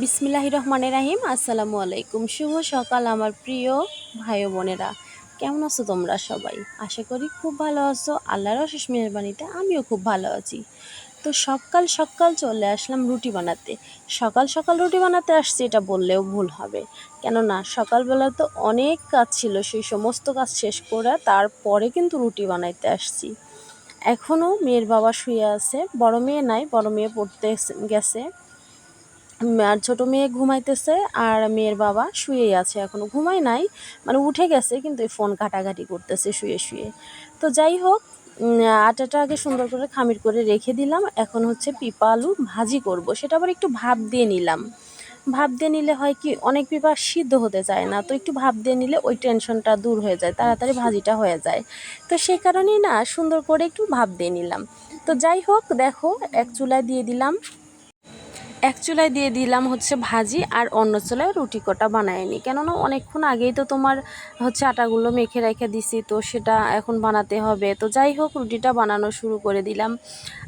বিসমিল্লাহ রহমান রাহিম, আসসালামু আলাইকুম। শুভ সকাল আমার প্রিয় ভাই বোনেরা। কেমন আছো তোমরা সবাই? আশা করি খুব ভালো আছো। আল্লাহর অশেষ মেহরবানিতে আমিও খুব ভালো আছি। তো সকাল সকাল চলে আসলাম রুটি বানাতে। সকাল সকাল রুটি বানাতে আসছি, এটা বললেও ভুল হবে। কেননা সকালবেলা তো অনেক কাজ ছিল, সেই সমস্ত কাজ শেষ করে তারপরে কিন্তু রুটি বানাইতে আসছি। এখনও মেয়ের বাবা শুয়ে আছে, বড় মেয়ে নাই, বড় মেয়ে পড়তে গেছে। আর ছোটো মেয়ে ঘুমাইতেছে আর মেয়ের বাবা শুয়েই আছে এখনও ঘুমাই নাই মানে উঠে গেছে, কিন্তু ফোন ঘাটাঘাটি করতেছে, শুয়ে শুয়ে। তো যাই হোক আটাটা আগে সুন্দর করে খামির করে রেখে দিলাম। এখন হচ্ছে পিপা আলু ভাজি করব। সেটা আবার একটু ভাপ দিয়ে নিলাম। ভাপ দিয়ে নিলে হয় কি, অনেক পিপা সিদ্ধ হতে চায় না, তো একটু ভাপ দিয়ে নিলে ওই টেনশনটা দূর হয়ে যায়, তাড়াতাড়ি ভাজিটা হয়ে যায়। তো সেই কারণেই না, সুন্দর করে একটু ভাপ দিয়ে নিলাম। তো যাই হোক, দেখো, এক চুলায় দিয়ে দিলাম। এক চুলায় দিয়ে দিলাম হচ্ছে ভাজি আর অন্য চুলায় রুটি কটা বানায় নি কেননা অনেকক্ষণ আগেই তো তোমার হচ্ছে আটাগুলো মেখে রেখে দিছি, তো সেটা এখন বানাতে হবে। তো যাই হোক, রুটিটা বানানো শুরু করে দিলাম।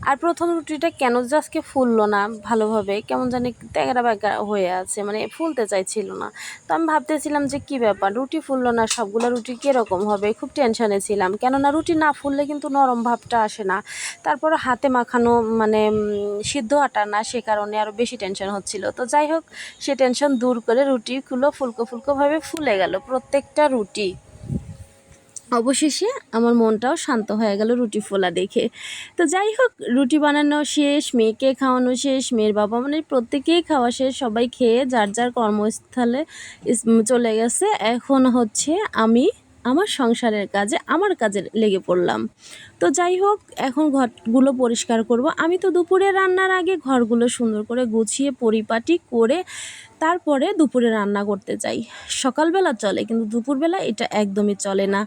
আর প্রথম রুটিটা কেন যে আজকে ফুললো না ভালোভাবে, কেমন জানি তেগরা ব্যাগা হয়ে আছে মানে ফুলতে চাইছিল না। তো আমি ভাবতেছিলাম যে কি ব্যাপার, রুটি ফুললো না, সবগুলো রুটি কীরকম হবে? খুব টেনশানে ছিলাম। কেননা রুটি না ফুললে কিন্তু নরম ভাবটা আসে না। তারপর হাতে মাখানো মানে সিদ্ধ আটা না, সে কারণে আরও বেশি টেনশন হচ্ছিল। তো যাই হোক, সে টেনশন দূর করে রুটিগুলো ফুলকো ফুলকোভাবে ফুলে গেল, প্রত্যেকটা রুটি। অবশেষে আমার মনটাও শান্ত হয়ে গেল রুটি ফোলা দেখে। তো যাই হোক, রুটি বানানো শেষ, মেয়েকে খাওয়ানো শেষ, মেয়ের বাবা মানে প্রত্যেকেই খাওয়া শেষ, সবাই খেয়ে যার যার কর্মস্থলে চলে গেছে। এখন হচ্ছে আমি আমার সংসারের কাজে, আমার কাজে লেগে পড়লাম। তো যাই হোক, এখন ঘরগুলো পরিষ্কার করব। আমি তো দুপুরে রান্নার আগে ঘরগুলো সুন্দর করে গুছিয়ে, পরিপাটি করে তারপরে দুপুরে রান্না করতে চাই সকালবেলা চলে, কিন্তু দুপুরবেলা এটা একদমই চলে না।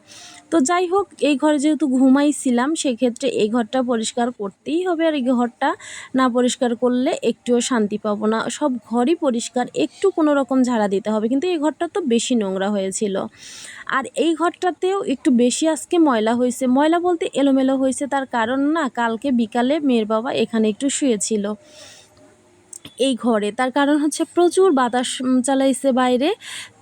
তো যাই হোক, এই ঘরে যেহেতু ঘুমাইছিলাম, সেক্ষেত্রে এই ঘরটা পরিষ্কার করতেই হবে। আর এই ঘরটা না পরিষ্কার করলে একটুও শান্তি পাবো না। সব ঘরই পরিষ্কার, একটু কোনো রকম ঝাড়া দিতে হবে। কিন্তু এই ঘরটা তো বেশি নোংরা হয়েছিল। আর এই ঘরটাতেও একটু বেশি আজকে ময়লা হয়েছে। ময়লা বলতে এলোমেলো হয়েছে, তার কারণ না কালকে বিকালে মেয়ের বাবা এখানে একটু শুয়েছিল এই ঘরে। তার কারণ হচ্ছে প্রচুর বাতাস চালাইছে বাইরে।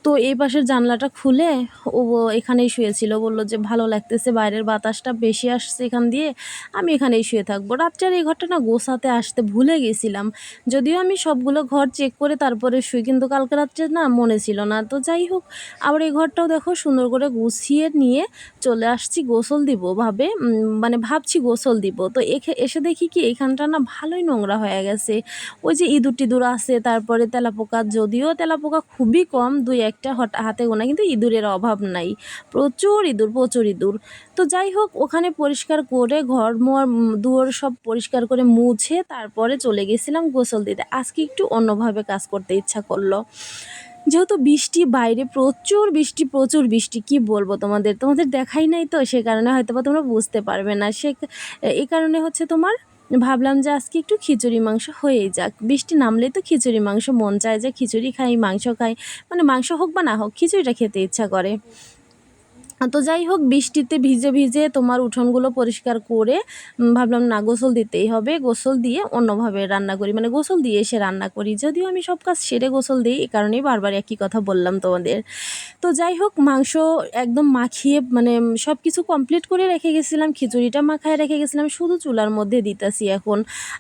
তো এই পাশের জানলাটা খুলে ও এখানেই শুয়েছিল, বলল যে ভালো লাগতেছে, বাইরের বাতাসটা বেশি আসছে এখান দিয়ে, আমি এখানেই শুয়ে থাকব। রাত্রের এই ঘরটা না গোছাতে আসতে ভুলে গেছিলাম, যদিও আমি সবগুলো ঘর চেক করে তারপরে শুই, কিন্তু কালকে রাত্রে না মনে ছিল না। তো যাই হোক, আবার এই ঘরটাও দেখো সুন্দর করে গুছিয়ে নিয়ে চলে আসছি গোসল দিব ভাবে মানে ভাবছি গোসল দিব। তো এসে দেখি কি এখানটা না ভালোই নোংরা হয়ে গেছে। ওই যে ইঁদুর টিঁদুর আছে, তারপরে তেলাপোকা, যদিও তেলাপোকা খুবই কম দুই এক একটা হাতে গোনা কিন্তু ইঁদুরের অভাব নাই। প্রচুর ইঁদুর প্রচুর ইঁদুর। তো যাই হোক, ওখানে পরিষ্কার করে ঘর মোয়ার দুয়ার সব পরিষ্কার করে মুছে তারপরে চলে গেছিলাম গোসল দিতে। আজকে একটু অন্যভাবে কাজ করতে ইচ্ছা করল। যেহেতু বৃষ্টি বাইরে, প্রচুর বৃষ্টি প্রচুর বৃষ্টি, কি বলব তোমাদের? তোমাদের দেখাই নাই তো, সে কারণে হয়তো বা তোমরা বুঝতে পারবে না। সে এই কারণে হচ্ছে তোমার ভাবলাম যে আজকে একটু খিচুড়ি মাংস হয়েই যাক। বৃষ্টি নামলে তো খিচুড়ি মাংস, মন চায় যে খিচুড়ি খাই, মাংস খাই। মানে মাংস হোক বা না হোক, খিচুড়িটা খেতে ইচ্ছা করে। তো যাই হোক, বৃষ্টিতে ভিজে ভিজে তোমার উঠোনগুলো পরিষ্কার করে ভাবলাম না, গোসল দিতেই হবে। গোসল দিয়ে অন্যভাবে রান্না করি। মানে গোসল দিয়ে এসে রান্না করি। যদিও আমি সব কাজ সেরে গোসল দিই, এই কারণেই বারবার একই কথা বললাম তোমাদের। তো যাই হোক, মাংস একদম মাখিয়ে মানে সব কিছু কমপ্লিট করে রেখে গেছিলাম, খিচুড়িটা মাখায় রেখে গেছিলাম, শুধু চুলার মধ্যে দিতেছি এখন।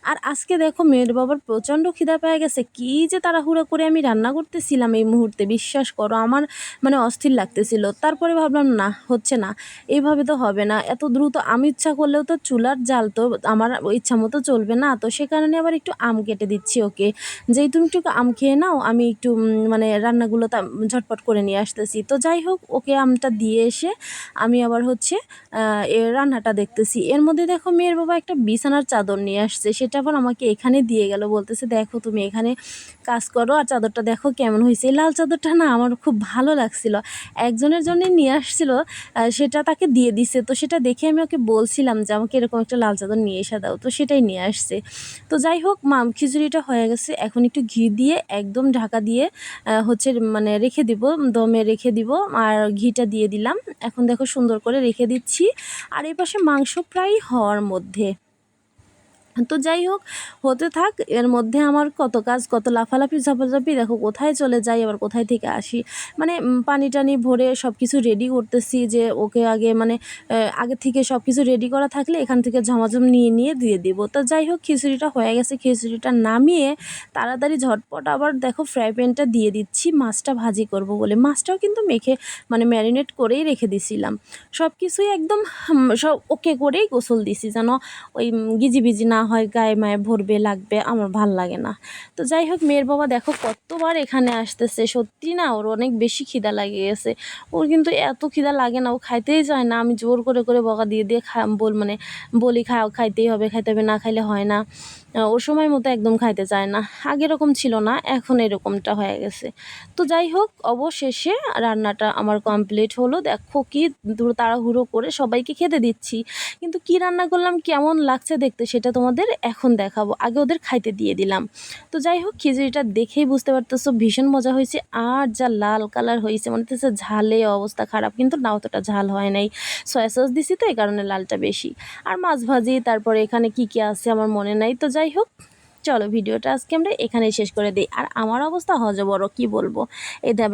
আর আজকে দেখো, মেয়ের বাবার প্রচণ্ড খিদা পেয়ে গেছে। কি যে তাড়াহুড়ো করে আমি রান্না করতেছিলাম এই মুহূর্তে, বিশ্বাস করো, আমার মানে অস্থির লাগতেছিল। তারপরে ভাবলাম, না হচ্ছে না। এইভাবে তো হবে না। এত দ্রুত আমি ইচ্ছা করলেও তো চুলার জাল তো আমার ইচ্ছা মতো চলবে না। তো সে কারণে আবার একটু আম কেটে দিচ্ছি ওকে। যেই তুমি একটু আম খেয়ে নাও, আমি একটু মানে রান্নাগুলো ঝটপট করে নিয়ে আসতেছি। তো যাই হোক, ওকে আমটা দিয়ে এসে আমি আবার হচ্ছে রান্নাটা দেখতেছি। এর মধ্যে দেখো মেয়ের বাবা একটা বিছানার চাদর নিয়ে আসছে। সেটা আবার আমাকে এখানে দিয়ে গেল। বলতেছে, দেখো তুমি এখানে কাজ করো আর চাদরটা দেখো কেমন হয়েছে। লাল চাদরটা না আমার খুব ভালো লাগছিল। একজনের জন্য নিয়ে আসছিল সেটা তাকে দিয়ে দিছে। তো সেটা দেখে আমি ওকে বলছিলাম যে, আমাকে এরকম একটা লাল চাদর নিয়ে এসে দাও। তো সেটাই নিয়ে আসছে। তো যাই হোক, মাম, খিচুড়িটা হয়ে গেছে। এখন একটু ঘি দিয়ে একদম ঢাকা দিয়ে হচ্ছে মানে রেখে দিব, দমে রেখে দিব। আর ঘিটা দিয়ে দিলাম। এখন দেখো সুন্দর করে রেখে দিচ্ছি। আর এই পাশে মাংস প্রায় হওয়ার মধ্যে। তো যাই হোক, হতে থাক, এর মধ্যে আমার কত কাজ, কত লাফালাফি, ঝাপাঝাপি, দেখো কোথায় চলে যাই, আবার কোথায় থেকে আসি। মানে পানি টানি ভরে সব কিছু রেডি করতেছি যে, ওকে আগে মানে আগে থেকে সব কিছু রেডি করা থাকলে এখান থেকে ঝমাঝম নিয়ে নিয়ে দিয়ে দিব। তো যাই হোক, খিচুড়িটা হয়ে গেছে, খিচুড়িটা নামিয়ে তাড়াতাড়ি ঝটপট আবার দেখো ফ্রাই প্যানটা দিয়ে দিচ্ছি, মাছটা ভাজি করব বলে। মাছটাও কিন্তু মেখে মানে ম্যারিনেট করেই রেখে দিছিলাম। সব কিছুই একদম সব ওকে করেই গোসল দিছি যেন ওই গিজিবিজি না হয়, গায়ে মায়ে ভরবে, লাগবে, আমার ভালো লাগে না। তো যাই হোক, মেয়ের বাবা দেখো কতবার এখানে আসতেছে। সত্যি না, ওর অনেক বেশি খিদা লাগে গেছে। ওর কিন্তু এত খিদা লাগে না, ও খাইতেই যায় না। আমি জোর করে করে বকা দিয়ে দিয়ে খা বল মানে বলি, খাও, খাইতেই হবে, খাইতে হবে, না খাইলে হয় না। ও সময় মতো একদম খাইতে চায় না। আগে এরকম ছিল না, এখন এরকমটা হয়ে গেছে। তো যাই হোক, অবশেষে রান্নাটা আমার কমপ্লিট হলো। দেখো কি তাড়াহুড়ো করে সবাইকে খেতে দিচ্ছি। কিন্তু কি রান্না করলাম, কেমন লাগছে দেখতে সেটা তোমাদের এখন দেখাবো। আগে ওদের খাইতে দিয়ে দিলাম। তো যাই হোক, খিচুড়িটা দেখেই বুঝতে পারতেছো, ভীষণ মজা হয়েছে। আর যা লাল কালার হয়েছে, মনে হচ্ছে ঝালে অবস্থা খারাপ, কিন্তু না, অতটা ঝাল হয় নাই। সয়া সস দিছি তো, এই কারণে লালটা বেশি। আর মাছ ভাজি, তারপরে এখানে কি কি আছে আমার মনে নাই। তো যাই হোক, চলো ভিডিওটা আজকে আমরা এখানেই শেষ করে দিই। আর আমার অবস্থা হজ বড় কি বলব? এটা